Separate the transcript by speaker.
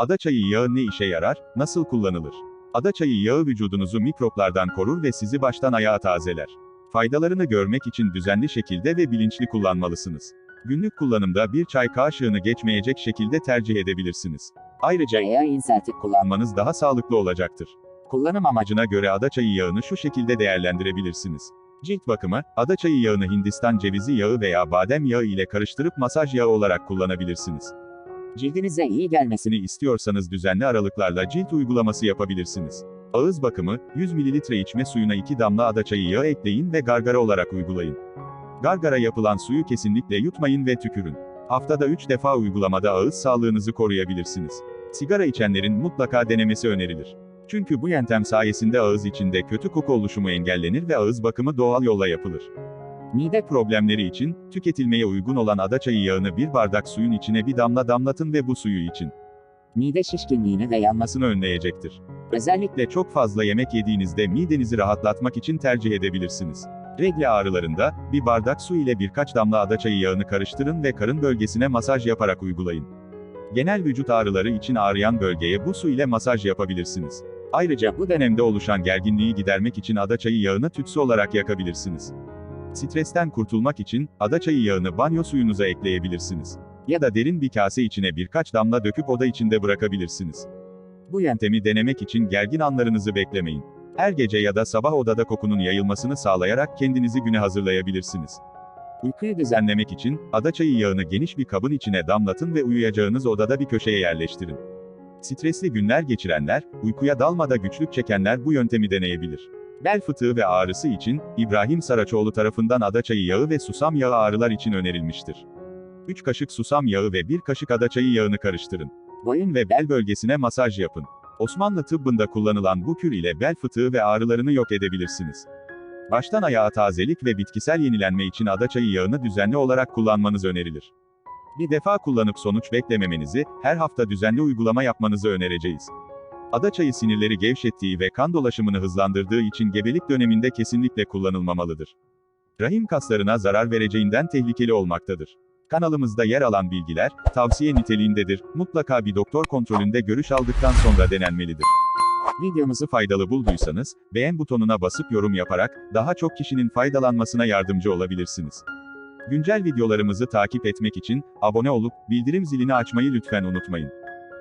Speaker 1: Ada çayı yağı ne işe yarar, nasıl kullanılır? Ada çayı yağı vücudunuzu mikroplardan korur ve sizi baştan ayağa tazeler. Faydalarını görmek için düzenli şekilde ve bilinçli kullanmalısınız. Günlük kullanımda bir çay kaşığını geçmeyecek şekilde tercih edebilirsiniz. Ayrıca
Speaker 2: Yağı inseltip kullan.
Speaker 1: kullanmanız daha sağlıklı olacaktır. Kullanım amacına göre ada çayı yağını şu şekilde değerlendirebilirsiniz. Cilt bakımı, ada çayı yağını Hindistan cevizi yağı veya badem yağı ile karıştırıp masaj yağı olarak kullanabilirsiniz.
Speaker 2: Cildinize iyi gelmesini
Speaker 1: Sini istiyorsanız düzenli aralıklarla cilt uygulaması yapabilirsiniz. Ağız bakımı, 100 ml içme suyuna 2 damla ada çayı yağı ekleyin ve gargara olarak uygulayın. Gargara yapılan suyu kesinlikle yutmayın ve tükürün. Haftada 3 defa uygulamada ağız sağlığınızı koruyabilirsiniz. Sigara içenlerin mutlaka denemesi önerilir. Çünkü bu yöntem sayesinde ağız içinde kötü koku oluşumu engellenir ve ağız bakımı doğal yolla yapılır. Mide problemleri için, tüketilmeye uygun olan ada çayı yağını bir bardak suyun içine bir damla damlatın ve bu suyu için
Speaker 2: mide şişkinliğini ve yanmasını
Speaker 1: önleyecektir. özellikle çok fazla yemek yediğinizde midenizi rahatlatmak için tercih edebilirsiniz. Regle ağrılarında, bir bardak su ile birkaç damla ada çayı yağını karıştırın ve karın bölgesine masaj yaparak uygulayın. Genel vücut ağrıları için ağrıyan bölgeye bu su ile masaj yapabilirsiniz. Ayrıca bu dönemde oluşan gerginliği gidermek için ada çayı yağını tütsü olarak yakabilirsiniz. Stresten kurtulmak için, ada çayı yağını banyo suyunuza ekleyebilirsiniz. Ya da derin bir kase içine birkaç damla döküp oda içinde bırakabilirsiniz. Bu yöntemi denemek için gergin anlarınızı beklemeyin. Her gece ya da sabah odada kokunun yayılmasını sağlayarak kendinizi güne hazırlayabilirsiniz. Uykuyu düzenlemek için, ada çayı yağını geniş bir kabın içine damlatın ve uyuyacağınız odada bir köşeye yerleştirin. Stresli günler geçirenler, uykuya dalmada güçlük çekenler bu yöntemi deneyebilir. Bel fıtığı ve ağrısı için, İbrahim Saraçoğlu tarafından ada çayı yağı ve susam yağı ağrılar için önerilmiştir. 3 kaşık susam yağı ve 1 kaşık ada çayı yağını karıştırın. Boyun ve bel bölgesine masaj yapın. Osmanlı tıbbında kullanılan bu kür ile bel fıtığı ve ağrılarını yok edebilirsiniz. Baştan ayağa tazelik ve bitkisel yenilenme için ada çayı yağını düzenli olarak kullanmanız önerilir. Bir defa kullanıp sonuç beklememenizi, her hafta düzenli uygulama yapmanızı önereceğiz. Ada çayı sinirleri gevşettiği ve kan dolaşımını hızlandırdığı için gebelik döneminde kesinlikle kullanılmamalıdır. Rahim kaslarına zarar vereceğinden tehlikeli olmaktadır. Kanalımızda yer alan bilgiler, tavsiye niteliğindedir, mutlaka bir doktor kontrolünde görüş aldıktan sonra denenmelidir. Videomuzu faydalı bulduysanız, beğen butonuna basıp yorum yaparak, daha çok kişinin faydalanmasına yardımcı olabilirsiniz. Güncel videolarımızı takip etmek için, abone olup, bildirim zilini açmayı lütfen unutmayın.